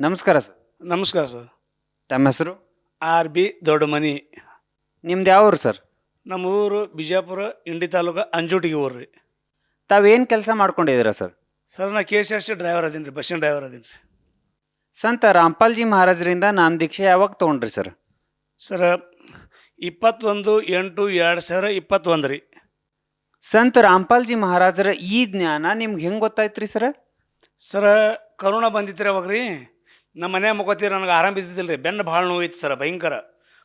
ನಮಸ್ಕಾರ ಸರ್. ನಮಸ್ಕಾರ ಸರ್. ತಮ್ಮ ಹೆಸರು? R B Doddamani. ನಿಮ್ದು ಯಾವ ಊರು ಸರ್? ನಮ್ಮ ಊರು ಬಿಜಾಪುರ ಇಂಡಿ ತಾಲೂಕು ಅಂಜುಟಿಗೆ ಊರು ರೀ. ತಾವೇನು ಕೆಲಸ ಮಾಡ್ಕೊಂಡಿದ್ದೀರಾ ಸರ್? ಸರ್ ನಾ K S R C driver ಅದೀನಿ ರೀ ಬಸ್ಸಿನ ಡ್ರೈವರ್ ಅದೀನಿ ರೀ. ಸಂತ ರಾಮ್ಪಾಲ್ಜಿ ಮಹಾರಾಜರಿಂದ ನಾಮ ದೀಕ್ಷೆ ಯಾವಾಗ ತೊಗೊಂಡ್ರಿ ಸರ್? ಸರ ಇಪ್ಪತ್ತೊಂದು ಎಂಟು ಎರಡು ಸಾವಿರ ಇಪ್ಪತ್ತೊಂದು ರೀ. ಸಂತ ರಾಮ್ಪಾಲ್ಜಿ ಮಹಾರಾಜರ ಈ ಜ್ಞಾನ ನಿಮ್ಗೆ ಹೆಂಗೆ ಗೊತ್ತಾಯ್ತು ರೀ ಸರ್? ಸರ ಕರೋನಾ ಬಂದಿತ್ತು ರೀ ಅವಾಗ ರೀ. ನಮ್ಮ ಮನೆ ಮುಖೋತೀರಿ ನನಗೆ ಆರಾಮ ಇದ್ದಿದ್ದಿಲ್ಲ ರೀ ಬೆನ್ನು ಭಾಳ ನೋವಿತ್ತು ಸರ್, ಭಯಂಕರ.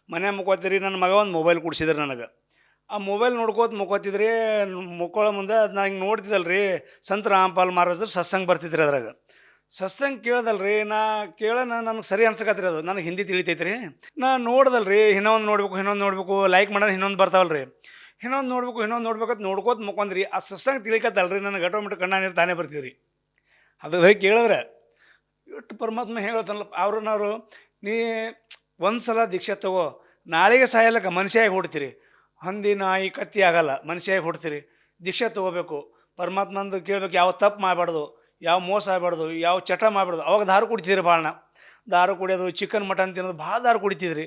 ಮನೆ ಮುಖೋತೀರಿ ನನ್ನ ಮಗ ಒಂದು ಮೊಬೈಲ್ ಕೊಡ್ಸಿದ್ರಿ ನನಗೆ. ಆ ಮೊಬೈಲ್ ನೋಡ್ಕೋತ ಮುಕ್ಕೋತಿದ್ರಿ ಮುಕ್ಕೊಳ್ಳೋ ಮುಂದೆ ಅದು ನಾ ಹಿಂಗೆ ನೋಡ್ತಿದ್ದಲ್ಲ ರೀ ಸಂತ ರಾಮ್ಪಾಲ್ ಮಹಾರಾಜರು ಸತ್ಸಂಗ ಬರ್ತಿದ್ರಿ ಅದ್ರಾಗ. ಸತ್ಸಂಗೆ ರೀ ನಾ ಕೇಳೋಣ ನನಗೆ ಸರಿ ಅನ್ಸಕತ್ರಿ ಅದು. ನನಗೆ ಹಿಂದಿ ತಿಳಿತೈತೆ ರೀ ನಾ ನೋಡ್ದಲ್ರಿ, ಇನ್ನೊಂದು ನೋಡ್ಬೇಕು, ಇನ್ನೊಂದು ನೋಡಬೇಕು ಲೈಕ್ ಮಾಡೋಣ, ಇನ್ನೊಂದು ಬರ್ತಾವಲ್ಲ ರೀ ಇನ್ನೊಂದು ನೋಡ್ಬೇಕು, ಇನ್ನೊಂದು ನೋಡ್ಬೇಕಂತ ನೋಡ್ಕೋತ ಮುಕೊಂದ್ರಿ ಆ ಸತ್ಸಂಗ್ ರೀ ನನಗೆ ಆಟೋಮೆಟಿಕ್ ಕಣ್ಣ ನೀರು ತಾನೇ ಬರ್ತೀವಿ ರೀ ಅದು ಹೋಗಿ ಕೇಳಿದ್ರೆ ಎಷ್ಟು ಪರಮಾತ್ಮ ಹೇಳ್ತಾನಲ್ಲ ಅವ್ರನ್ನವರು ನೀ ಒಂದು ಸಲ ದೀಕ್ಷೆ ತಗೋ, ನಾಳೆಗೆ ಸಾಯಲ್ಲಕ ಮನುಷ್ಯಾಗಿ ಹೊಡ್ತೀರಿ ಹಂದಿ ನಾಯಿ ಕತ್ತಿ ಆಗಲ್ಲ ಮನುಷ್ಯಾಗಿ ಹೊಡ್ತೀರಿ ದೀಕ್ಷೆ ತಗೋಬೇಕು. ಪರಮಾತ್ಮಂದು ಕೇಳಬೇಕು, ಯಾವ ತಪ್ಪು ಮಾಡಬಾರ್ದು, ಯಾವ ಮೋಸ ಆಗಬಾರ್ದು, ಯಾವ ಚಟ ಮಾಡಬಾರ್ದು. ಅವಾಗ ದಾರು ಕುಡಿತಿದ್ರಿ ಭಾಳನ ದಾರು ಕುಡಿಯೋದು ಚಿಕನ್ ಮಟನ್ ತಿನ್ನೋದು, ಭಾಳ ದಾರು ಕುಡಿತಿದ್ರಿ.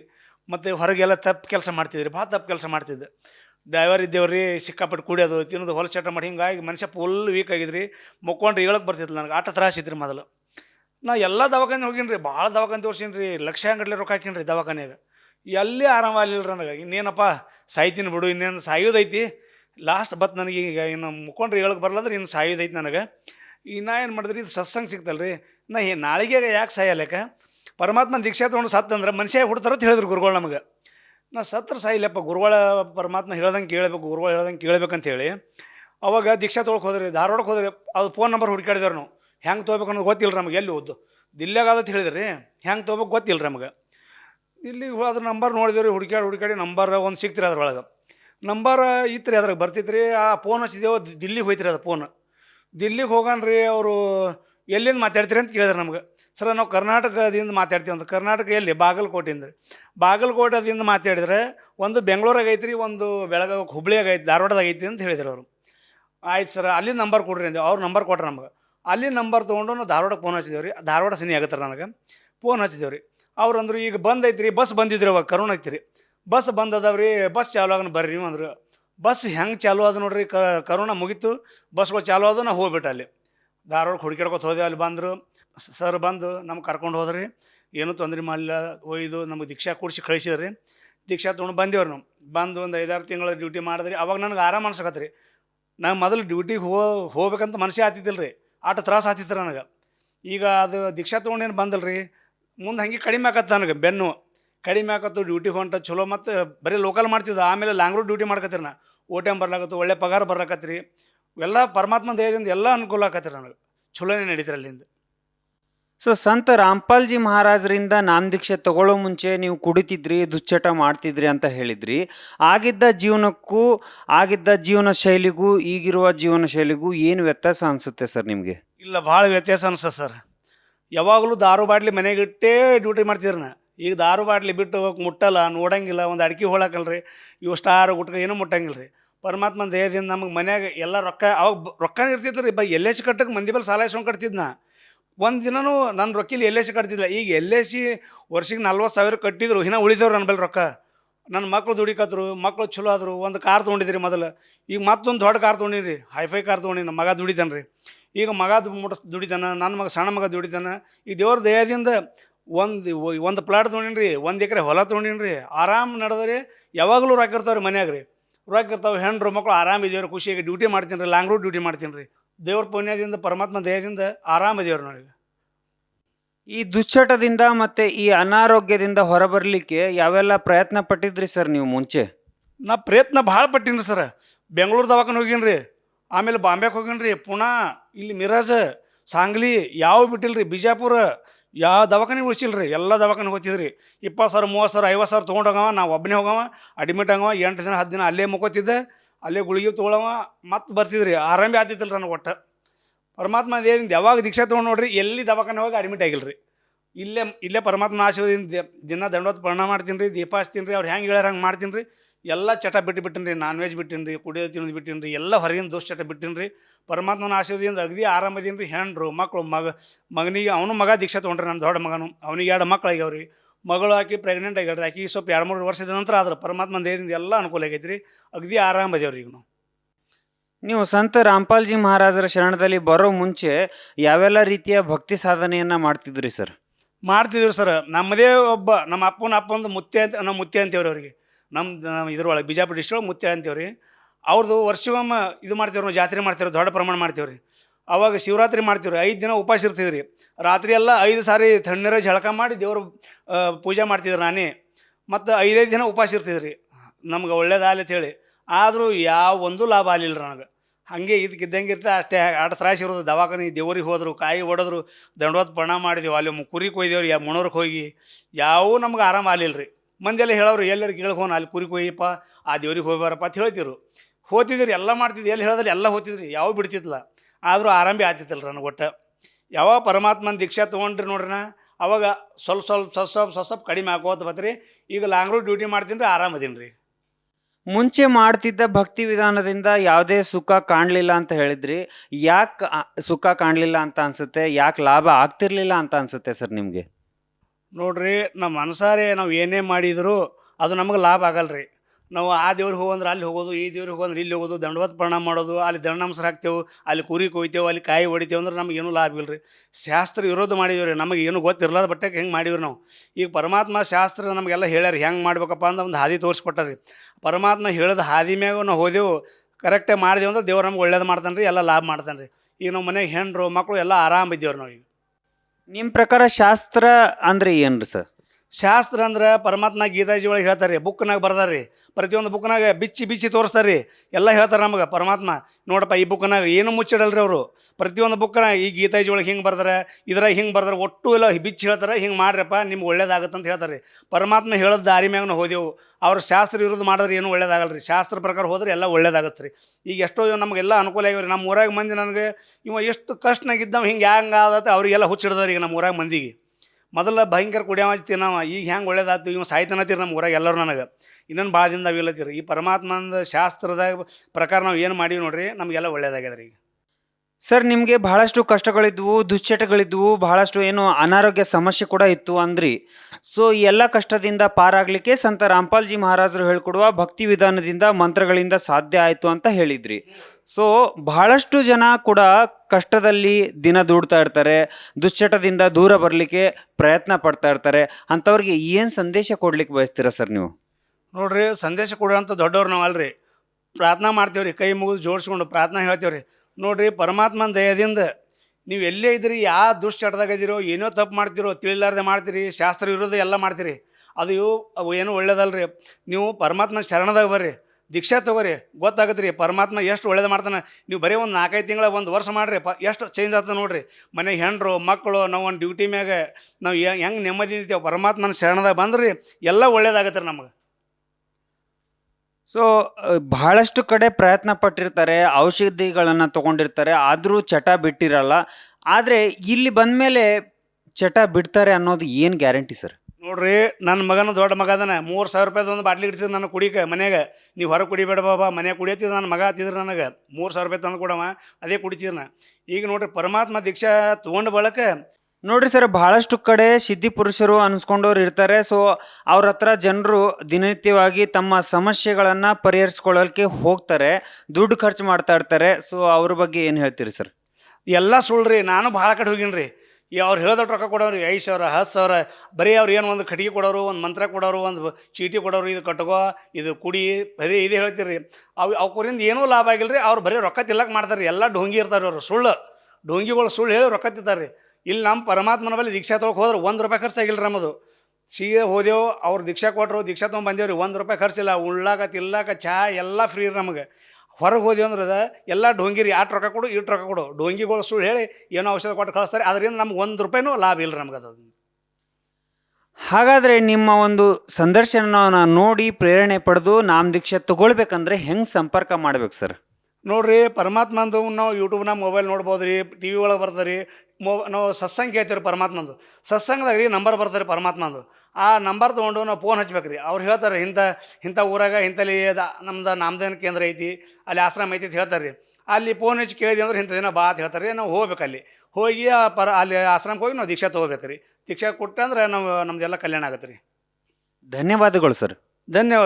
ಮತ್ತು ಹೊರಗೆಲ್ಲ ತಪ್ಪು ಕೆಲಸ ಮಾಡ್ತಿದ್ರಿ, ಭಾಳ ತಪ್ಪು ಕೆಲಸ ಮಾಡ್ತಿದ್ದೆ. ಡ್ರೈವರ್ ಇದ್ದೇವ್ರಿ, ಸಿಕ್ಕಾಪಟ್ಟು ಕುಡಿಯೋದು, ತಿನ್ನೋದು, ಹೊಲ ಚಟ ಮಾಡಿ ಹಿಂಗಾಗಿ ಮನುಷ್ಯ ಫುಲ್ ವೀಕ್ ಆಗಿದ್ರಿ. ಮುಕ್ಕೊಂಡ್ರೆ ಹೇಳಕ್ಕೆ ಬರ್ತಿತ್ತು ನನಗೆ, ಆಟ ತ್ರಾಸಿದ್ರಿ ಮೊದಲು. ನಾ ಎಲ್ಲ ದವಾಖಾನೆ ಹೋಗಿನಿ ರೀ ಭಾಳ ದವಾಖಾನೆ ತೋರ್ಸೀನಿ ರೀ ಲಕ್ಷಾಂಗಟ್ಲೆ ರೊಕ್ಕ ಹಾಕೀನಿ ರೀ ದವಾಖಾನೆಯಾಗ ಎಲ್ಲಿ ಆರಾಮಾಗಲಿಲ್ಲ ನನಗೆ. ಇನ್ನೇನಪ್ಪ, ಸಾಯ್ತೀನಿ ಬಿಡು, ಇನ್ನೇನು ಸಾಯೋದೈತಿ. ಲಾಸ್ಟ್ ಬತ್ ನನಗೆ ಈಗ ಇನ್ನು ಮುಕ್ಕೊಂಡ್ರೆ ಹೇಳಕ್ಕೆ ಬರಲ್ಲ ಇನ್ನು ಸಾಯೋದೈತಿ ನನಗೆ. ಈಗ ನಾ ಏನು ಮಾಡಿದ್ರಿ, ಇದು ಸತ್ಸಂಗ ಸಿಗ್ತಲ್ಲ ನಾ ಏ ನಾಳೆಗೆ ಯಾಕೆ ಸಾಯಲೇಕ ಪರಮಾತ್ಮ ದೀಕ್ಷೆ ತೊಗೊಂಡು ಸತ್ತಂದ್ರೆ ಮನುಷ್ಯ ಹುಡ್ತಾರೋ ಹೇಳಿದ್ರು ಗುರುಗಳು ನಮಗೆ. ನಾ ಸತ್ರ ಸಾಯಿಲ್ಲಪ್ಪ ಗುರುಗಳ ಪರಮಾತ್ಮ ಹೇಳ್ದಂಗೆ ಕೇಳಬೇಕು, ಗುರುಗಳು ಹೇಳ್ದಂಗೆ ಕೇಳಬೇಕಂತ ಹೇಳಿ. ಅವಾಗ ದೀಕ್ಷಾ ತೊಗೊಳಕ್ಕೆ ಹೋದ್ರಿ ಧಾರವಾಡಕ್ಕೆ ಹೋದ್ರಿ, ಅದು ಫೋನ್ ನಂಬರ್ ಹುಡುಕಾಡಿದವ್ರು ನಾವು. ಹೆಂಗೆ ತೊಗೋಬೇಕು ಅನ್ನೋದು ಗೊತ್ತಿಲ್ಲ ನಮಗೆ, ಎಲ್ಲಿ ಓದ್ದು ದಿಲ್ಲಾಗ ಅದಕ್ಕೆ ಹೇಳಿದ್ರಿ, ಹೆಂಗೆ ತೊಗೋಬೇಕು ಗೊತ್ತಿಲ್ಲ ನಮಗೆ. ಇಲ್ಲಿ ಅದ್ರ ನಂಬರ್ ನೋಡಿದ್ರಿ ಹುಡುಕಾಡಿ ಹುಡುಕಾಡಿ ನಂಬರ್ ಒಂದು ಸಿಕ್ತಿರಿ ಅದ್ರೊಳಗೆ. ನಂಬರ್ ಇತ್ತು ಅದ್ರಾಗ ಬರ್ತಿತ್ತು ಆ ಫೋನ್ ಹಚ್ಚಿದೇವು ದಿಲ್ಲಿಗೆ ಹೋಯ್ತಿರಿ ಅದು ಫೋನ್ ದಿಲ್ಲಿಗೆ ಹೋಗಣ್ರಿ ಅವರು, ಎಲ್ಲಿಂದ ಮಾತಾಡ್ತೀರಿ ಅಂತ ಕೇಳಿದ್ರು ನಮ್ಗೆ. ಸರ್ ನಾವು ಕರ್ನಾಟಕದಿಂದ ಮಾತಾಡ್ತೀವಿ ಅಂತ, ಕರ್ನಾಟಕ ಎಲ್ಲಿ? ಬಾಗಲಕೋಟೆಯಿಂದ. ರೀ ಬಾಗಲಕೋಟದಿಂದ ಮಾತಾಡಿದ್ರೆ ಒಂದು ಬೆಂಗಳೂರಾಗ ಐತ್ರಿ, ಒಂದು ಬೆಳಗಾವಿ ಹುಬ್ಳಿಯಾಗ ಐತಿ ಐತಿ ಅಂತ ಹೇಳಿದ್ರು ಅವರು. ಆಯ್ತು ಸರ್ ಅಲ್ಲಿ ನಂಬರ್ ಕೊಡ್ರಿ ಅಂದೇವು, ಅವ್ರ ನಂಬರ್ ಕೊಟ್ರು ನಮ್ಗೆ. ಅಲ್ಲಿ ನಂಬರ್ ತೊಗೊಂಡು ನಾವು ಧಾರವಾಡಕ್ಕೆ ಫೋನ್ ಹಚ್ಚಿದೇವು ರೀ. ಧಾರವಾಡ ಸಿನಿ ಆಗತ್ತಾರೆ ನನಗೆ. ಫೋನ್ ಹಚ್ಚಿದೇವು ರೀ. ಅವ್ರು ಅಂದರು, ಈಗ ಬಂದೈತ್ರಿ ಬಸ್ ಬಂದಿದ್ರಿ ಅವಾಗ ಕರೋನ ಐತಿ ರೀ ಬಸ್ ಬಂದದವ್ರಿ ಬಸ್ ಚಾಲು ಆಗನ ಬರ್ರಿ ನೀವು, ಅಂದ್ರು. ಬಸ್ ಹೆಂಗೆ ಚಾಲು ಅದ ನೋಡ್ರಿ ಕರೋನಾ ಮುಗೀತು ಬಸ್ಗಳು ಚಾಲು ಆದ ನಾವು ಹೋಗ್ಬಿಟ್ಟು ಅಲ್ಲಿ. ಧಾರವಾಡಕ್ಕೆ ಹುಡುಕಾಡ್ಕೊತ ಹೋದೆ, ಅಲ್ಲಿ ಬಂದರು. ಸರ್ ಬಂದು ನಮ್ಗೆ ಕರ್ಕೊಂಡು ಹೋದ್ರಿ. ಏನೂ ತೊಂದರೆ ಮಾಡಲಿಲ್ಲ, ಒಯ್ದು ನಮಗೆ ದೀಕ್ಷಾ ಕೊಡಿಸಿ ಕಳಿಸಿದ್ರಿ ದೀಕ್ಷಾ ತೊಗೊಂಡು ಬಂದೇವ್ರಿ ನಾವು. ಬಂದು ಒಂದು ಐದಾರು ತಿಂಗಳ ಡ್ಯೂಟಿ ಮಾಡಿದ್ರಿ. ಅವಾಗ ನನಗೆ ಆರಾಮ ಅನ್ಸಕತ್ರಿ ರೀ. ನಾನು ಮೊದಲು ಡ್ಯೂಟಿಗೆ ಹೋಗ್ಬೇಕಂತ ಮನಸ್ಸೇ ಆತಿದ್ದಿಲ್ಲ ರೀ ಆಟ ತ್ರಾಸ ಆತಿತ್ತು ನನಗೆ. ಈಗ ಅದು ದೀಕ್ಷಾ ತೊಗೊಂಡೇನು ಬಂದಲ್ಲ ರೀ ಮುಂದೆ ಹಂಗೆ ಕಡಿಮೆ ಆಗತ್ತೆ ನನಗೆ, ಬೆನ್ನು. ಕಡಿಮೆ ಆಕತ್ತು ಡ್ಯೂಟಿ ಹೊಂಟ ಚಲೋ ಮತ್ತು ಬರೀ ಲೋಕಲ್ ಮಾಡ್ತಿದ್ದೆ, ಆಮೇಲೆ ಲಾಂಗ್ ಡ್ಯೂಟಿ ಮಾಡ್ಕತ್ತೀರಿ ನಾ. ಓ ಟೈಮ್ ಬರ್ಲಾಕತ್ತು, ಒಳ್ಳೆ ಪಗಾರ ಬರ್ಲಾಕತ್ತಿರಿ. ಎಲ್ಲ ಪರಮಾತ್ಮ ದೇಹದಿಂದ ಎಲ್ಲ ಅನುಕೂಲ ಆಕತ್ತಿರಿ ನನಗೆ. ಚಲೋನೇ ನಡೀತಾರೆ ಅಲ್ಲಿಂದ. ಸೊ ಸಂತ ರಾಮ್ಪಾಲ್ಜಿ ಮಹಾರಾಜರಿಂದ ನಾಮ ದೀಕ್ಷೆ ತಗೊಳ್ಳೋ ಮುಂಚೆ ನೀವು ಕುಡಿತಿದ್ರಿ, ದುಶ್ಚಟ ಮಾಡ್ತಿದ್ರಿ ಅಂತ ಹೇಳಿದ್ರಿ. ಆಗಿದ್ದ ಜೀವನಕ್ಕೂ, ಆಗಿದ್ದ ಜೀವನ ಶೈಲಿಗೂ, ಈಗಿರುವ ಜೀವನ ಶೈಲಿಗೂ ಏನು ವ್ಯತ್ಯಾಸ ಅನಿಸುತ್ತೆ ಸರ್ ನಿಮಗೆ? ಇಲ್ಲ, ಭಾಳ ವ್ಯತ್ಯಾಸ ಅನ್ಸ್ತದೆ ಸರ್. ಯಾವಾಗಲೂ ದಾರು ಬಾಟ್ಲಿ ಮನೆಗಿಟ್ಟೇ ಡ್ಯೂಟಿ ಮಾಡ್ತಿದ್ರು ನಾ ಈಗ ದಾರು ಬಾಟ್ಲಿ ಬಿಟ್ಟು ಹೋಗಕ್ಕೆ ಮುಟ್ಟಲ್ಲ, ನೋಡಂಗಿಲ್ಲ, ಒಂದು ಅಡಿಕೆ ಹೋಳಕಲ್ರಿ. ಇವು ಸ್ಟಾರ್ ಗುಟ್ಕ ಏನೂ ಮುಟ್ಟಂಗಿಲ್ಲ ರೀ ಪರಮಾತ್ಮನ ದೇಹದಿಂದ ನಮಗೆ ಮನ್ಯಾಗ ಎಲ್ಲ ರೊಕ್ಕ, ಅವಾಗ ರೊಕ್ಕ ಇರ್ತಿತ್ತು ರೀ ಬೈ, ಎಲ್ ಐ ಕಟ್ಟಕ್ಕೆ ಮಂದಿ ಬಲ್ಲಿ ಸಾಲ ಇಸ್ಕೊಂಡು ಕಟ್ತಿದ್ನ. ಒಂದು ದಿನನೂ ನನ್ನ ರೊಕ್ಕಿಲಿ ಎಲ್ ಐ ಸಿ ಕಟ್ತಿದ್ದಿಲ್ಲ. ಈಗ ಎಲ್ ಸಿ ವರ್ಷಕ್ಕೆ ನಲ್ವತ್ತು ಸಾವಿರ ಕಟ್ಟಿದ್ರು. ಇನ್ನೂ ಉಳಿದವ್ರು ನನ್ನ ಬಳಿ ರೊಕ್ಕ. ನನ್ನ ಮಕ್ಕಳು ದುಡಿಕತ್ರು ಮಕ್ಕಳು ಚಲೋ ಆದರು. ಒಂದು ಕಾರ್ ತೊಗೊಂಡಿದ್ರಿ ಮೊದಲು. ಈಗ ಮತ್ತೊಂದು ದೊಡ್ಡ ಕಾರ್ ತೊಗೊಂಡಿನಿ ಹೈಫೈ ಕಾರ್ ತೊಗೊಂಡಿ ನಮ್ಮ ಮಗ ದುಡಿತಾನೆ ರೀ. ಈಗ ಮಗ ಮುಟ್ಟ ದುಡಿತಾನ ನನ್ನ ಮಗ ಸಣ್ಣ ಮಗ ದುಡಿತಾನೆ. ಈ ದೇವ್ರ ದಯದಿಂದ ಒಂದು ಒಂದು ಪ್ಲಾಟ್ ತೊಗೊಂಡಿನಿ ರೀ. ಒಂದು ಎಕರೆ ಹೊಲ ತೊಗೊಂಡಿನಿ ರೀ. ಆರಾಮ್ ನಡೆದ್ರಿ ಯಾವಾಗಲೂ ರೊಕ್ಕ ಇರ್ತಾವ್ರಿ ಮನ್ಯಾಗ ರೀ. ರೊಕ್ಕ ಇರ್ತಾವೆ ಹೆಣ್ಣು ಮಕ್ಕಳು ಆರಾಮ ಇದೇವ್ರಿ. ಖುಷಿಯಾಗಿ ಡ್ಯೂಟಿ ಮಾಡ್ತೀನಿ ರೀ. ಲಾಂಗ್ ರೂಟ್ ಡ್ಯೂಟಿ ಮಾಡ್ತೀನಿ ರೀ. ದೇವ್ರ ಪುಣ್ಯದಿಂದ ಪರಮಾತ್ಮ ದೇಹದಿಂದ ಆರಾಮ ಇದೆಯವ್ರು ನನಗೆ ಈ ದುಶ್ಚಟದಿಂದ ಮತ್ತೆ ಈ ಅನಾರೋಗ್ಯದಿಂದ ಹೊರಬರಲಿಕ್ಕೆ ಯಾವೆಲ್ಲ ಪ್ರಯತ್ನ ಪಟ್ಟಿದ್ರಿ ಸರ್ ನೀವು ಮುಂಚೆ? ನಾ ಪ್ರಯತ್ನ ಭಾಳ ಪಟ್ಟೀನಿ ಸರ್. ಬೆಂಗಳೂರು ದವಾಖಾನೆ ಹೋಗಿನ್ರಿ ರೀ ಆಮೇಲೆ ಬಾಂಬೆಗೆ ಹೋಗಿನ್ರಿ ರೀ ಪುಣಾ ಇಲ್ಲಿ ಮಿರಾಜ್ ಸಾಂಗ್ಲಿ ಯಾವ ಬಿಟ್ಟಿಲ್ಲ ರೀ ಬಿಜಾಪುರ ಯಾವ ದವಾಖಾನೆ ಉಳಿಸಿಲ್ಲ ರೀ ಎಲ್ಲ ದವಾಖಾನೆ ಹೋಗ್ತಿದ್ರಿ. ಇಪ್ಪತ್ತು ಸಾವಿರ ಮೂವತ್ತು ಸಾವಿರ ಐವತ್ತು ಸಾವಿರ ತೊಗೊಂಡು ಹೋಗವ ನಾವು ಒಬ್ಬನೇ ಹೋಗವ ಅಡ್ಮಿಟ್ ಆಗವ ಎಂಟು ದಿನ ಹತ್ತು ದಿನ ಅಲ್ಲೇ ಮುಕ್ಕೋತಿದ್ದೆ. ಅಲ್ಲೇ ಗುಳಿಗೆ ತೊಗೊಳವ, ಮತ್ತೆ ಬರ್ತಿದ್ರಿ ಆರಾಮೇ ಆತಿತ್ತಲ್ಲ ನನಗೆ ಒಟ್ಟು. ಪರಮಾತ್ಮ ದೇವಿಂದ ಯಾವಾಗ ದೀಕ್ಷೆ ತೊಗೊಂಡು ನೋಡ್ರಿ, ಎಲ್ಲಿ ದವಾಖಾನೆ ಹೋಗಿ ಅಡ್ಮಿಟ್ ಆಗಿಲ್ಲ ರೀ ಇಲ್ಲೇ ಇಲ್ಲೇ ಪರಮಾತ್ಮ ಆಶೀರ್ವಾದದಿಂದ ದಿ- ದಿನ ದಂಡೋತ್ ಪರ್ಣ ಮಾಡ್ತೀನಿ ರೀ ದೀಪ ಹಚ್ತೀನಿ ರೀ ಅವ್ರು ಹೆಂಗೆ ಹೇಳ್ಯಾರ ಹಂಗೆ ಮಾಡ್ತೀನಿ ರೀ ಎಲ್ಲ ಚಟ ಬಿಟ್ಟು ಬಿಟ್ಟಿನಿ ರೀ ನಾನ್ ವೆಜ್ ಬಿಟ್ಟಿನಿ ರೀ ಕುಡಿಯೋದು ತಿನ್ನೋದು ಬಿಟ್ಟಿನಿ ರೀ ಎಲ್ಲ ಹೊರಗಿನ ದೋಷ ಚಟ ಬಿಟ್ಟಿನಿ ರೀ ಪರಮಾತ್ಮನ ಆಶೀರ್ವಾದದಿಂದ ಅಗದಿ ಆರಾಮದೀನಿ ರೀ ಹೆಣ್ರು ಮಕ್ಕಳು ಮಗ, ಮಗನಿಗೆ ಅವನು ಮಗ ದೀಕ್ಷೆ ತೊಗೊಂಡ್ರಿ ನನ್ನ ದೊಡ್ಡ ಮಗನು, ಅವನಿಗೆ ಎರಡು ಮಕ್ಕಳಾಗ್ಯಾವ್ರಿ ಮಗಳು ಆಕಿ ಪ್ರೆಗ್ನೆಂಟ್ ಆಗ್ಯಾಳ ರೀ ಆಕಿ ಸ್ವಲ್ಪ ಎರಡು ಮೂರು ವರ್ಷದ ನಂತರ ಆದ್ರೆ ಪರಮಾತ್ಮನ ದೇಹದಿಂದ ಎಲ್ಲ ಅನುಕೂಲ ಆಗೈತೆ ರೀ ಅಗದಿ ಆರಾಮ ಅದೇವ್ರಿ ಈಗ ನಾವು ನೀವು ಸಂತ ರಾಮ್ಪಾಲ್ಜಿ ಮಹಾರಾಜರ ಶರಣದಲ್ಲಿ ಬರೋ ಮುಂಚೆ ಯಾವೆಲ್ಲ ರೀತಿಯ ಭಕ್ತಿ ಸಾಧನೆಯನ್ನ ಮಾಡ್ತಿದ್ರಿ ಸರ್? ಮಾಡ್ತಿದ್ದೀವಿ ಸರ್. ನಮ್ಮದೇ ಒಬ್ಬ ನಮ್ಮ ಅಪ್ಪನ ಅಪ್ಪಂದು ಮುತ್ತೆ ಅಂತ ನಮ್ಮ ಮುತ್ತೆ ಅಂತೇವ್ರಿ ಅವ್ರಿಗೆ. ನಮ್ಮ ನಮ್ಮ ಇದ್ರೊಳಗೆ ಬಿಜಾಪುರ ಡಿಸ್ಟ್ರಿಕ್ ಮುತ್ತೆ ಅಂತೇವ್ರಿ ಅವ್ರದ್ದು ವರ್ಷವೊಮ್ಮೆ ಇದು ಮಾಡ್ತೇವ್ರಿ ನಾವು ಜಾತ್ರೆ ಮಾಡ್ತೇವ್ರಿ ದೊಡ್ಡ ಪ್ರಮಾಣ ಮಾಡ್ತೀವ್ರಿ. ಅವಾಗ ಶಿವರಾತ್ರಿ ಮಾಡ್ತೀವ್ರಿ. ಐದು ದಿನ ಉಪವಾಸ ಇರ್ತಿದ್ರಿ. ರಾತ್ರಿ ಎಲ್ಲ ಐದು ಸಾರಿ ತಣ್ಣೀರ ಜಳಕ ಮಾಡಿ ದೇವ್ರ ಪೂಜೆ ಮಾಡ್ತಿದ್ರು ನಾನೇ. ಮತ್ತು ಐದೈದು ದಿನ ಉಪವಾಸ ಇರ್ತಿದ್ರಿ. ನಮ್ಗೆ ಒಳ್ಳೇದಾಗಲಿ ಅಂತೇಳಿ. ಆದರೂ ಯಾವ ಒಂದು ಲಾಭ ಆಗಲಿಲ್ಲ ನನಗೆ ಹಾಗೆ ಇದಕ್ಕಿದ್ದಂಗೆ ಇರ್ತಾ ಅಷ್ಟೇ. ಆಟ ತ್ರಾಸ ಇರೋದು. ದವಾಖಾನೆ ದೇವ್ರಿಗೆ ಹೋದರು, ಕಾಯಿ ಹೊಡೆದ್ರು ದಂಡೋತ್ ಪಣ ಮಾಡಿದೆವು. ಅಲ್ಲಿ ಕುರಿ ಕೊಯ್ದೇವ್ರಿ ಯಾವ ಮುಣೋರ್ಗೆ ಹೋಗಿ. ಯಾವೂ ನಮ್ಗೆ ಆರಾಮ ಆಗಲಿಲ್ಲ ರೀ ಮಂದೆಲ್ಲ ಹೇಳೋರು ಎಲ್ಲರು ಕೇಳ್ಕೊಂಡು ಅಲ್ಲಿ ಕುರಿ ಕೊಯ್ಯಪ್ಪ, ಆ ದೇವ್ರಿಗೆ ಹೋಗಿ ಬರಪ್ಪ ಅಂತ ಹೇಳ್ತಿರು ಹೋತಿದ್ರು, ಎಲ್ಲ ಮಾಡ್ತಿದ್ವಿ ಎಲ್ಲಿ ಹೇಳಿದ್ರೆ ಎಲ್ಲ ಹೋತಿದ್ರಿ. ಯಾವ ಬಿಡ್ತಿದ್ಲ. ಆದರೂ ಆರಂಭಿ ಆತಿತ್ತಲ್ಲ ನನಗೆ ಒಟ್ಟು. ಯಾವಾಗ ಪರಮಾತ್ಮನ ದೀಕ್ಷೆ ತೊಗೊಂಡ್ರಿ ನೋಡ್ರಿ ನಾ ಅವಾಗ ಸ್ವಲ್ಪ ಸ್ವಲ್ಪ ಸ್ವಲ್ಪ ಸ್ವಲ್ಪ ಸ್ವಲ್ಪ ಸ್ವಲ್ಪ ಕಡಿಮೆ ಆಕೋತ ಬತ್ರಿ. ಈಗ ಲಾಂಗ್ ರೂಟ್ ಡ್ಯೂಟಿ ಮಾಡ್ತೀನಿ ರೀ ಆರಾಮದೀನಿ ರೀ. ಮುಂಚೆ ಮಾಡ್ತಿದ್ದ ಭಕ್ತಿ ವಿಧಾನದಿಂದ ಯಾವುದೇ ಸುಖ ಕಾಣಲಿಲ್ಲ ಅಂತ ಹೇಳಿದ್ರಿ. ಯಾಕೆ ಸುಖ ಕಾಣಲಿಲ್ಲ ಅಂತ ಅನ್ಸುತ್ತೆ? ಯಾಕೆ ಲಾಭ ಆಗ್ತಿರ್ಲಿಲ್ಲ ಅಂತ ಅನ್ಸುತ್ತೆ ಸರ್ ನಿಮಗೆ? ನೋಡ್ರಿ ನಮ್ಮ ಮನಸಾರೆ ನಾವು ಏನೇ ಮಾಡಿದರೂ ಅದು ನಮಗೆ ಲಾಭ ಆಗಲ್ಲ ರೀ ನಾವು ಆ ದೇವ್ರಿಗೆ ಹೋಗಂದ್ರೆ ಅಲ್ಲಿ ಹೋಗೋದು, ಈ ದೇವ್ರಿಗೆ ಹೋಗಂದ್ರೆ ಇಲ್ಲಿ ಹೋಗೋದು, ದಂಡವತ್ ಪ್ರಣಾಮ ಮಾಡೋದು, ಅಲ್ಲಿ ದಂಡನಾಮಸರ ಹಾಕ್ತೇವೆ, ಅಲ್ಲಿ ಕುರಿ ಕೊಯ್ತೇವೆ, ಅಲ್ಲಿ ಕಾಯಿ ಹೊಡಿತೇವೆ ಅಂದ್ರೆ ನಮ್ಗೆ ಏನೂ ಲಾಭ ಇಲ್ಲ ರೀ ಶಾಸ್ತ್ರ ವಿರೋಧ ಮಾಡಿದೀವಿ ರೀ ನಮಗೆ ಏನು ಗೊತ್ತಿರಲಾದ ಬಟ್ಟೆಗೆ ಹೆಂಗೆ ಮಾಡಿವ್ರಿ ನಾವು. ಈಗ ಪರಮಾತ್ಮ ಶಾಸ್ತ್ರ ನಮಗೆಲ್ಲ ಹೇಳ್ಯಾರ ಹೆಂಗೆ ಮಾಡ್ಬೇಕಪ್ಪ ಅಂತ ಒಂದು ಹಾದಿ ತೋರಿಸ್ಕೊಟ್ಟಾರಿ ಪರಮಾತ್ಮ ಹೇಳಿದ ಹಾದಿ ಮ್ಯಾಗ ನಾವು ಹೋದೆವು ಕರೆಕ್ಟಾಗಿ ಮಾಡಿದೆವು ಅಂದ್ರೆ ದೇವ್ರು ನಮ್ಗೆ ಒಳ್ಳೇದು ಮಾಡ್ತಾನೆ ರೀ ಎಲ್ಲ ಲಾಭ ಮಾಡ್ತಾನೆ ರೀ ಈಗ ನಮ್ಮ ಮನೆಗೆ ಹೆಣ್ಣು ಮಕ್ಕಳು ಎಲ್ಲ ಆರಾಮ ಇದ್ದೇವ್ರಿ ನಾವು ಈಗ ನಿಮ್ಮ ಪ್ರಕಾರ ಶಾಸ್ತ್ರ ಅಂದ್ರೆ ರೀ ಸರ್? ಶಾಸ್ತ್ರ ಅಂದ್ರೆ ಪರಮಾತ್ಮ ಗೀತಾಜಿ ಒಳಗೆ ಹೇಳ್ತಾರೆ ಬುಕ್ನಾಗ ಬರ್ದಾರ್ರಿ ಪ್ರತಿಯೊಂದು ಬುಕ್ನಾಗ ಬಿಚ್ಚಿ ಬಿಚ್ಚಿ ತೋರಿಸ್ತಾರೆ ರೀ. ಎಲ್ಲ ಹೇಳ್ತಾರೆ ನಮಗೆ, ಪರಮಾತ್ಮ, ನೋಡಪ್ಪ ಈ ಬುಕ್ನಾಗ ಏನು ಮುಚ್ಚಿಡಲ್ರಿ ಅವರು. ಪ್ರತಿಯೊಂದು ಬುಕ್ನಾಗ ಈ ಗೀತಾಜಿ ಒಳಗೆ ಹಿಂಗೆ ಬರ್ದಾರೆ, ಇದ್ರಾಗ ಹಿಂಗೆ ಬರ್ದಾರೆ, ಒಟ್ಟು ಎಲ್ಲ ಬಿಚ್ಚಿ ಹೇಳ್ತಾರೆ, ಹಿಂಗೆ ಮಾಡ್ರಪ್ಪ, ನಿಮ್ಗೆ ಒಳ್ಳೇದಾಗತ್ತಂತ ಹೇಳ್ತಾರೆ ಪರಮಾತ್ಮ ಹೇಳೋದು ದಾರಿ ಮ್ಯಾಗ ನಾವು ಹೋದೆವು. ಅವ್ರ ಶಾಸ್ತ್ರ ವಿರುದ್ಧ ಮಾಡಿದ್ರೆ ಏನು ಒಳ್ಳೇದಾಗಲ್ಲ ರೀ. ಶಾಸ್ತ್ರ ಪ್ರಕಾರ ಹೋದ್ರೆ ಎಲ್ಲ ಒಳ್ಳೇದಾಗತ್ತೆ ರೀ. ಈಗ ಎಷ್ಟೋ ನಮಗೆಲ್ಲ ಅನುಕೂಲ ಆಗ್ಯಾವ ರೀ. ನಮ್ಮ ಊರಾಗ ಮಂದಿ ನನಗೆ, ಇವ ಎಷ್ಟು ಕಷ್ಟನಾಗಿದ್ದಾವೆ ಹಿಂಗೆ ಹೆಂಗೆ ಆದತ್ತೆ ಅವ್ರಿಗೆಲ್ಲ ಹುಚ್ಚಿಡ್ದಾರೆ ಈಗ ನಮ್ಮ ಊರಾಗ ಮಂದಿಗೆ. ಮೊದಲ ಭಯಂಕರ ಕುಡಿಯವ ತಿನ್ನವ ಈಗ ಹೆಂಗೆ ಒಳ್ಳೇದಾಯ್ತು ಇವ ಸಾಯ್ತಾನತ್ತೀರಿ ನಮ್ಮ ಊರಾಗ ಎಲ್ಲರೂ ನನಗೆ. ಇನ್ನೊಂದು ಭಾಳ ದಿನದ ಇಲ್ಲತ್ತೀರಿ ಈ ಪರಮಾತ್ಮನ ಶಾಸ್ತ್ರದ ಪ್ರಕಾರ ನಾವು ಏನು ಮಾಡೀವಿ ನೋಡ್ರಿ, ನಮಗೆಲ್ಲ ಒಳ್ಳೇದಾಗ್ಯದ ರೀ ಈಗ. ಸರ್, ನಿಮಗೆ ಬಹಳಷ್ಟು ಕಷ್ಟಗಳಿದ್ವು, ದುಶ್ಚಟಗಳಿದ್ವು, ಬಹಳಷ್ಟು ಏನು ಅನಾರೋಗ್ಯ ಸಮಸ್ಯೆ ಕೂಡ ಇತ್ತು ಅಂದ್ರಿ. ಸೊ ಈ ಎಲ್ಲ ಕಷ್ಟದಿಂದ ಪಾರಾಗಲಿಕ್ಕೆ ಸಂತ ರಾಮ್ಪಾಲ್ಜಿ ಮಹಾರಾಜರು ಹೇಳ್ಕೊಡುವ ಭಕ್ತಿ ವಿಧಾನದಿಂದ, ಮಂತ್ರಗಳಿಂದ ಸಾಧ್ಯ ಆಯಿತು ಅಂತ ಹೇಳಿದ್ರಿ. ಸೊ ಬಹಳಷ್ಟು ಜನ ಕೂಡ ಕಷ್ಟದಲ್ಲಿ ದಿನ ದೂಡ್ತಾ ಇರ್ತಾರೆ, ದುಶ್ಚಟದಿಂದ ದೂರ ಬರಲಿಕ್ಕೆ ಪ್ರಯತ್ನ ಪಡ್ತಾ ಇರ್ತಾರೆ. ಅಂಥವ್ರಿಗೆ ಏನು ಸಂದೇಶ ಕೊಡ್ಲಿಕ್ಕೆ ಬಯಸ್ತೀರಾ ಸರ್ ನೀವು? ನೋಡ್ರಿ, ಸಂದೇಶ ಕೊಡುವಂಥ ದೊಡ್ಡವ್ರು ನಾವು ಅಲ್ರಿ ಪ್ರಾರ್ಥನಾ ಮಾಡ್ತೀವ್ರಿ, ಕೈ ಮುಗಿದು ಜೋಡಿಸ್ಕೊಂಡು ಪ್ರಾರ್ಥನಾ ಹೇಳ್ತೇವ್ರಿ. ನೋಡ್ರಿ ಪರಮಾತ್ಮನ ದಯದಿಂದ ನೀವು ಎಲ್ಲೇ ಇದ್ರಿ ಯಾವ ದುಶ್ಚಟದಾಗ ಇದ್ದೀರೋ ಏನೋ ತಪ್ಪು ಮಾಡ್ತಿರೋ, ತಿಳಿಲಾರ್ದೆ ಮಾಡ್ತೀರಿ, ಶಾಸ್ತ್ರ ವಿರೋಧ ಎಲ್ಲ ಮಾಡ್ತೀರಿ, ಅದು ಅವು ಏನು ಒಳ್ಳೇದಲ್ರಿ. ನೀವು ಪರಮಾತ್ಮ ಶರಣದಾಗ ಬರ್ರಿ, ದೀಕ್ಷಾ ತಗೋರಿ ಗೊತ್ತಾಗತ್ತೆ ರೀ ಪರಮಾತ್ಮ ಎಷ್ಟು ಒಳ್ಳೇದು ಮಾಡ್ತಾನೆ. ನೀವು ಬರೀ ಒಂದು ನಾಲ್ಕೈದು ತಿಂಗಳ, ಒಂದು ವರ್ಷ ಮಾಡಿರಿ, ಪ, ಎಷ್ಟು ಚೇಂಜ್ ಆಗ್ತದೆ ನೋಡಿರಿ. ಮನೆ ಹೆಣ್ರು ಮಕ್ಕಳು, ನಾವು ಒಂದು ಡ್ಯೂಟಿ ಮ್ಯಾಗ, ನಾವು ಹೆಂಗೆ ನೆಮ್ಮದಿ ಇರ್ತೀವಿ ಪರಮಾತ್ಮನ ಶರಣದಾಗ ಬಂದ್ರಿ, ಎಲ್ಲ ಒಳ್ಳೇದಾಗತ್ತೆ ರೀ ನಮಗೆ. ಸೊ ಬಹಳಷ್ಟು ಕಡೆ ಪ್ರಯತ್ನ ಪಟ್ಟಿರ್ತಾರೆ, ಔಷಧಿಗಳನ್ನು ತಗೊಂಡಿರ್ತಾರೆ, ಆದರೂ ಚಟ ಬಿಟ್ಟಿರಲ್ಲ. ಆದರೆ ಇಲ್ಲಿ ಬಂದ ಮೇಲೆ ಚಟ ಬಿಡ್ತಾರೆ ಅನ್ನೋದು ಏನು ಗ್ಯಾರಂಟಿ ಸರ್? ನೋಡ್ರಿ ನನ್ನ ಮಗನ ದೊಡ್ಡ ಮಗ ಅದನ್ನ ಮೂರು ಸಾವಿರ ರೂಪಾಯ್ದು ಒಂದು ಬಾಟ್ಲಿ ಇಡ್ತಿದ್ರು ನಾನು ಕುಡಿಕೆ ಮನ್ಯಾಗ, ನೀವು ಹೊರಗೆ ಕುಡಿಬೇಡ ಬಾಬಾ ಮನೆ ಕುಡಿಯತ್ತಿದ್ದು ನನ್ನ ಮಗ ಹತ್ತಿದ್ರು ನನಗೆ ಮೂರು ಸಾವಿರ ರೂಪಾಯಿ ತಂದು ಕೊಡವ, ಅದೇ ಕುಡಿತಿದ್ನ. ಈಗ ನೋಡ್ರಿ, ಪರಮಾತ್ಮ ದೀಕ್ಷಾ ತೊಗೊಂಡು ಬಳಕ ನೋಡ್ರಿ ಸರ್, ಬಹಳಷ್ಟು ಕಡೆ ಸಿದ್ಧಿ ಪುರುಷರು ಅನ್ಸ್ಕೊಂಡವ್ರು ಇರ್ತಾರೆ. ಸೊ ಅವ್ರ ಹತ್ರ ಜನರು ದಿನನಿತ್ಯವಾಗಿ ತಮ್ಮ ಸಮಸ್ಯೆಗಳನ್ನು ಪರಿಹರಿಸ್ಕೊಳ್ಳೋಕೆ ಹೋಗ್ತಾರೆ, ದುಡ್ಡು ಖರ್ಚು ಮಾಡ್ತಾ ಇರ್ತಾರೆ. ಸೊ ಅವ್ರ ಬಗ್ಗೆ ಏನು ಹೇಳ್ತೀರಿ ಸರ್? ಎಲ್ಲ ಸುಳ್ಳು ರೀ ನಾನು ಭಾಳ ಕಡೆ ಹೋಗಿನಿ ರೀ ಈ ಅವ್ರು ಹೇಳಿದಷ್ಟು ರೊಕ್ಕ ಕೊಡೋರು ಐದು ಸಾವಿರ, ಹತ್ತು ಸಾವಿರ, ಬರೀ ಅವ್ರು ಏನು ಒಂದು ಕಟ್ಟಿಗೆ ಕೊಡೋರು, ಒಂದು ಮಂತ್ರ ಕೊಡೋರು, ಒಂದು ಚೀಟಿ ಕೊಡೋರು, ಇದು ಕಟ್ಕೋ, ಇದು ಕುಡಿ, ಬರೀ ಇದು ಹೇಳ್ತೀರಿ. ಅವು ಅವ್ರಿಂದ ಏನೂ ಲಾಭ ಆಗಿಲ್ಲ ರೀ ಅವ್ರು ಬರೀ ರೊಕ್ಕ ತಿಲ್ಲಕ್ಕೆ ಮಾಡ್ತಾರೆ ರೀ ಎಲ್ಲ ಡೋಂಗಿ ಇರ್ತಾರೆ ಅವರು, ಸುಳ್ಳು. ಡೋಂಗಿಗಳು ಸುಳ್ಳು ಹೇಳಿ ರೊಕ್ಕ ತಿಂತಾರೆ ರೀ ಇಲ್ಲಿ ನಮ್ಮ ಪರಮಾತ್ಮನ ಬಳಿ ದೀಕ್ಷಾ ತೊಗೊಳಕ್ಕೆ ಹೋದ್ರೆ ಒಂದು ರೂಪಾಯಿ ಖರ್ಚಾಗಿಲ್ಲ ರೀ ನಮ್ಮದು. ಸಿಗೆ ಹೋದೆವು ಅವ್ರು ದೀಕ್ಷಾ ಕೊಟ್ಟರು ದೀಕ್ಷಾ ತೊಗೊಂಡು ಬಂದೇವ್ರಿ ರೀ ಒಂದು ರೂಪಾಯಿ ಖರ್ಚಿಲ್ಲ ಉಳ್ಳಾಕ ತಿಲ್ಲಾಕ ಚಹಾ ಎಲ್ಲ ಫ್ರೀ ರೀ ನಮಗೆ. ಹೊರಗೆ ಹೋದೆವು ಅಂದ್ರೆ ಅದ ಎಲ್ಲ ಡೋಂಗಿರಿ ಆಟ ರೊಕ್ಕ ಕೊಡು ಇಟ್ಟು ರೊಕ್ಕ ಕೊಡು. ಡೋಂಗಿಗಳು ಸುಳ್ಳು ಹೇಳಿ ಏನೋ ಔಷಧ ಕೊಟ್ಟು ಕಳಿಸ್ತಾರೆ ಅದರಿಂದ ನಮ್ಗೆ ಒಂದು ರೂಪಾಯಿನೂ ಲಾಭ ಇಲ್ಲ ನಮ್ಗೆ ಅದು. ಹಾಗಾದರೆ ನಿಮ್ಮ ಒಂದು ಸಂದರ್ಶನವನ್ನು ನೋಡಿ ಪ್ರೇರಣೆ ಪಡೆದು ನಾಮ ದೀಕ್ಷೆ ತೊಗೊಳ್ಬೇಕಂದ್ರೆ ಹೆಂಗೆ ಸಂಪರ್ಕ ಮಾಡ್ಬೇಕು ಸರ್? ನೋಡ್ರಿ ಪರಮಾತ್ಮಂದು ನಾವು ಯೂಟ್ಯೂಬ್ನಾಗ ಮೊಬೈಲ್ ನೋಡ್ಬೋದು ರೀ ಟಿ ವಿ ಒಳಗೆ ಬರ್ತದೆ ರೀ ಮೊ ನಾವು ಸತ್ಸಂಗ ಕೇಳ್ತೀವಿ ರೀ ಪರಮಾತ್ಮಂದು. ಸತ್ಸಂಗದಾಗ ರೀ ನಂಬರ್ ಬರ್ತದೆ ರೀ ಪರಮಾತ್ಮಂದು. ಆ ನಂಬರ್ ತೊಗೊಂಡು ನಾವು ಫೋನ್ ಹಚ್ಬೇಕು ರೀ ಅವ್ರು ಹೇಳ್ತಾರೆ ಇಂಥ ಇಂಥ ಊರಾಗ ಇಂಥಲ್ಲಿ ಅದ ನಮ್ದು ನಾಮದೇನ ಕೇಂದ್ರ ಐತಿ ಅಲ್ಲಿ ಆಶ್ರಮ ಐತಿ ಅಂತ ಹೇಳ್ತಾರೆ ರೀ. ಅಲ್ಲಿ ಫೋನ್ ಹಚ್ಚಿ ಕೇಳಿದ್ವಿ ಅಂದ್ರೆ ಇಂಥ ದಿನ ಬಾ ಅಂತ ಹೇಳ್ತಾರೆ ರೀ. ನಾವು ಹೋಗ್ಬೇಕು ಅಲ್ಲಿ. ಹೋಗಿ ಆ ಪರ ಅಲ್ಲಿ ಆಶ್ರಮಕ್ಕೆ ಹೋಗಿ ನಾವು ದೀಕ್ಷಾ ತೊಗೋಬೇಕು ರೀ ದೀಕ್ಷಾ ಕೊಟ್ಟಂದ್ರೆ ನಾವು ನಮ್ದೆಲ್ಲ ಕಲ್ಯಾಣ ಆಗತ್ತೆ ರೀ. ಧನ್ಯವಾದಗಳು ಸರ್. ಧನ್ಯವಾದ